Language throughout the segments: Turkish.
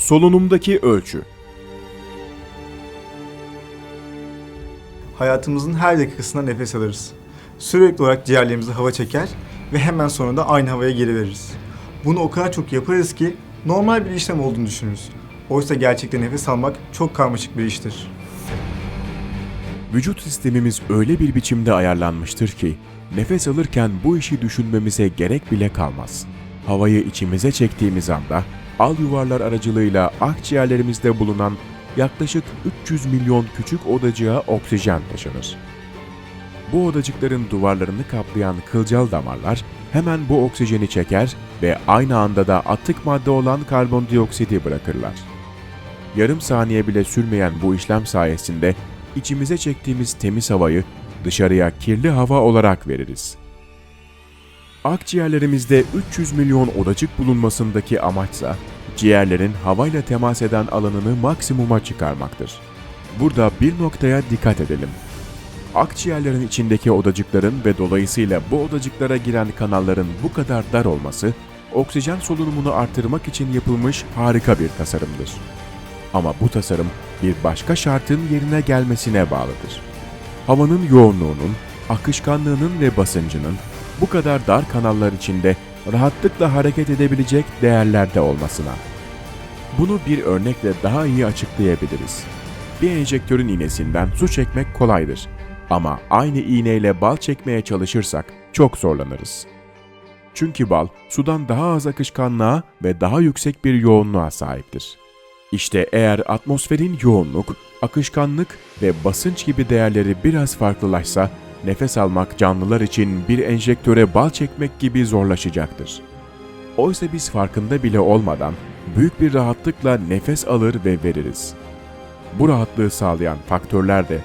Solunumdaki ölçü. Hayatımızın her dakikasında nefes alırız. Sürekli olarak ciğerlerimize hava çeker ve hemen sonra da aynı havaya geri veririz. Bunu o kadar çok yaparız ki normal bir işlem olduğunu düşünürüz. Oysa gerçekten nefes almak çok karmaşık bir iştir. Vücut sistemimiz öyle bir biçimde ayarlanmıştır ki nefes alırken bu işi düşünmemize gerek bile kalmaz. Havayı içimize çektiğimiz anda al yuvarlar aracılığıyla akciğerlerimizde bulunan yaklaşık 300 milyon küçük odacığa oksijen taşınır. Bu odacıkların duvarlarını kaplayan kılcal damarlar hemen bu oksijeni çeker ve aynı anda da atık madde olan karbondioksiti bırakırlar. Yarım saniye bile sürmeyen bu işlem sayesinde içimize çektiğimiz temiz havayı dışarıya kirli hava olarak veririz. Akciğerlerimizde 300 milyon odacık bulunmasındaki amaçsa ciğerlerin havayla temas eden alanını maksimuma çıkarmaktır. Burada bir noktaya dikkat edelim. Akciğerlerin içindeki odacıkların ve dolayısıyla bu odacıklara giren kanalların bu kadar dar olması, oksijen solunumunu artırmak için yapılmış harika bir tasarımdır. Ama bu tasarım bir başka şartın yerine gelmesine bağlıdır. Havanın yoğunluğunun, akışkanlığının ve basıncının bu kadar dar kanallar içinde rahatlıkla hareket edebilecek değerlerde olmasına. Bunu bir örnekle daha iyi açıklayabiliriz. Bir enjektörün iğnesinden su çekmek kolaydır. Ama aynı iğneyle bal çekmeye çalışırsak çok zorlanırız. Çünkü bal sudan daha az akışkanlığa ve daha yüksek bir yoğunluğa sahiptir. İşte eğer atmosferin yoğunluk, akışkanlık ve basınç gibi değerleri biraz farklılaşsa, nefes almak canlılar için bir enjektöre bal çekmek gibi zorlaşacaktır. Oysa biz farkında bile olmadan büyük bir rahatlıkla nefes alır ve veririz. Bu rahatlığı sağlayan faktörler de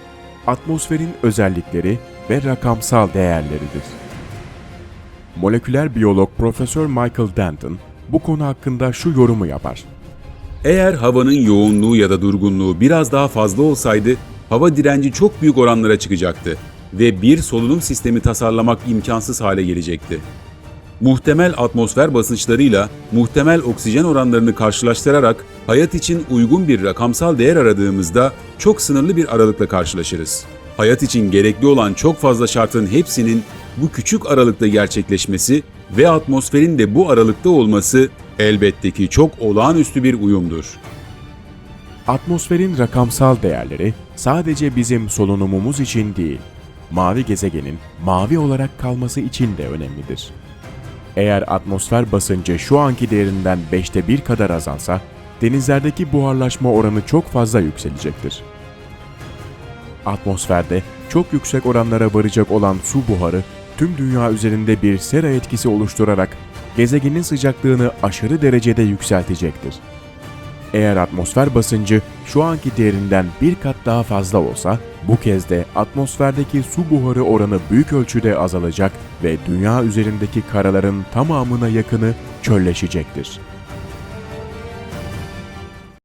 atmosferin özellikleri ve rakamsal değerleridir. Moleküler biyolog Profesör Michael Denton bu konu hakkında şu yorumu yapar. Eğer havanın yoğunluğu ya da durgunluğu biraz daha fazla olsaydı, hava direnci çok büyük oranlara çıkacaktı ve bir solunum sistemi tasarlamak imkansız hale gelecekti. Muhtemel atmosfer basınçlarıyla muhtemel oksijen oranlarını karşılaştırarak hayat için uygun bir rakamsal değer aradığımızda çok sınırlı bir aralıkla karşılaşırız. Hayat için gerekli olan çok fazla şartın hepsinin bu küçük aralıkta gerçekleşmesi ve atmosferin de bu aralıkta olması elbette ki çok olağanüstü bir uyumdur. Atmosferin rakamsal değerleri sadece bizim solunumumuz için değil, mavi gezegenin mavi olarak kalması için de önemlidir. Eğer atmosfer basıncı şu anki değerinden 5'te 1 kadar azalsa, denizlerdeki buharlaşma oranı çok fazla yükselecektir. Atmosferde çok yüksek oranlara varacak olan su buharı tüm dünya üzerinde bir sera etkisi oluşturarak gezegenin sıcaklığını aşırı derecede yükseltecektir. Eğer atmosfer basıncı şu anki değerinden bir kat daha fazla olsa, bu kez de atmosferdeki su buharı oranı büyük ölçüde azalacak ve dünya üzerindeki karaların tamamına yakını çölleşecektir.